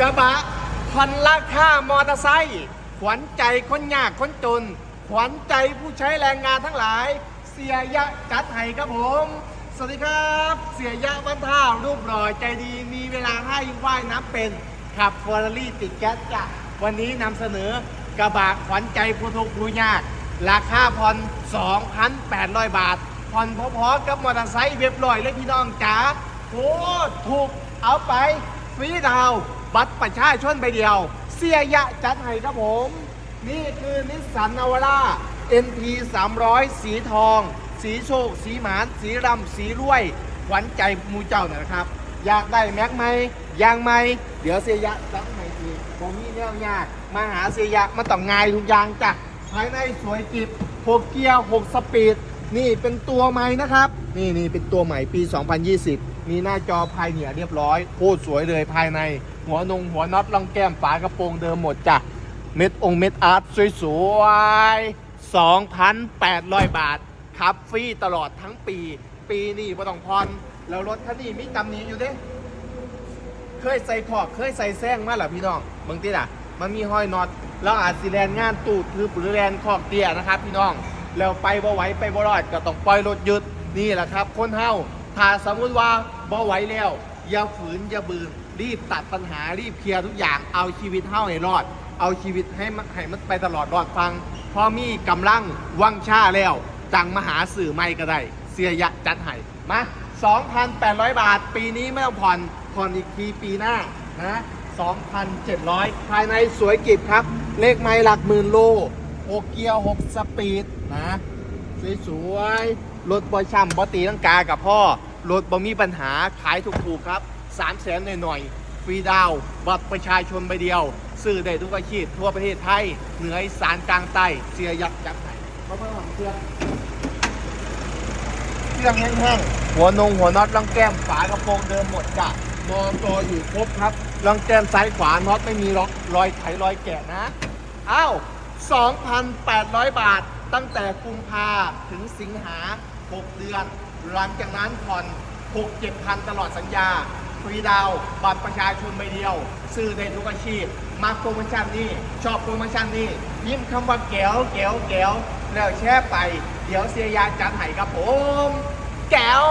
กระบะพันราคามอเตอร์ไซค์ขวัญใจคนยากคนจน ขวัญใจผู้ใช้แรงงานทั้งหลาย เสียยะจัดไห้ครับผม สวัสดีครับ เสียยะบ้านท่ารูปหล่อใจดีมีเวลาให้ว่ายน้ำเป็นขับฟอร์รี่ติดแก๊สจ้ะวันนี้นำเสนอกระบะขวัญใจผู้ทุกข์ผู้ยาก ราคาผ่อน2,800 บาทผ่อนพอๆกับมอเตอร์ไซค์เว็บลอยเลยพี่น้องจ๋าโอ้ถูกเอาไป ฟรีดาวบัตรประชาชนไปเดียว เสียยะจัดให้ครับผม นี่คือนิสสันนาวาร่า NP 300 สีทอง สีโชค สีหมาน สีรำสีรวยขวัญใจมูเจ้าเนี่ยนะครับ อยากได้แม็กไหมยางไหมเดี๋ยวเสียยะจัดให้อีกผมมีแนวยาก มาหาเสียยะมาต้องง่ายทุกอย่างจ้ะภายในสวยจิบ6เกียร์6สปีด นี่เป็นตัวใหม่นะครับ นี่นี่เป็นตัวใหม่ปี 2020 มีหน้าจอภายเหนือเรียบร้อยโคตรสวยเลยภายใน หัวนงหัวน็อตรองแก้มฝากระโปรงเดิมหมดจ้ะเม็ดองเม็ดอาร์ตสวยๆ 2,800 บาทขับฟรีตลอดทั้งปี ปีนี้ไม่ต้องพรแล้วรถคันนี้มีตำหนิอยู่เด้เคยใส่ขอกเคยใส่แซงมาหรอพี่น้องบางทีน่ะ มันมีห้อยน็อตแล้วอาจสิแลนงานตูดหรือหรือแลนขอกเตี้ยนะครับพี่น้อง แล้วไปบ่ไหวไปบ่รอดก็ต้องปล่อยรถหยุดนี่แหละครับ คนเฮาถ้าสมมุติว่าบ่ไหวแล้วอย่าฝืนอย่าบืนรีบตัดปัญหารีบเคลียร์ทุกอย่างเอาชีวิตเฮาให้รอด เอาชีวิตให้มันให้มันไปตลอดรอดฟังพอมีกำลังวังชาแล้ว จังมาหาสื่อไม่ก็ได้เสียยะจัดให้มา 2,800 บาท ปีนี้ไม่ต้องผ่อนผ่อนอีกทีปีหน้านะ2,700 ภายในสวยกิบครับ เลขไม้หลักหมื่นโล 6เกียร์6สปีดนะสวยๆรถบอยช่ำบอตีลังกากับพ่อรถบ่มีปัญหาขายถูกๆครับ3 0 0แสนหน่อยๆฟรีดาวน์บัตรประชาชนใบเดียว ซื้อได้ทุกอาชีพทั่วประเทศไทย เหนืออีสานกลางใต้เสียยักษ์จับไหนเพราะเพื่อนของเครื่องเครื่องแห้งๆหัวนงหัวน็อตรังแก้มฝากระโปรงเดิมหมดจ้ะมองตัวอยู่ครบครับรังแก้มซ้ายขวาน็อตไม่มีล็อกรอยไขรอยแกะนะอ้าว 2,800 บาท ตั้งแต่กุมภาถึงสิงหา 6 เดือน หลังจากนั้นผ่อน 6 7พันตลอดสัญญา ฟรีดาวน์บัตรประชาชนใบเดียว ซื้อได้ทุกอาชีพ มาโปรโมชั่นนี้ชอบโปรโมชั่นนี้ยิ้มคำว่าแก้วแก้วแก้วแล้วแชร์ไป เดี๋ยวเสียยาจัดให้ครับผม แก้ว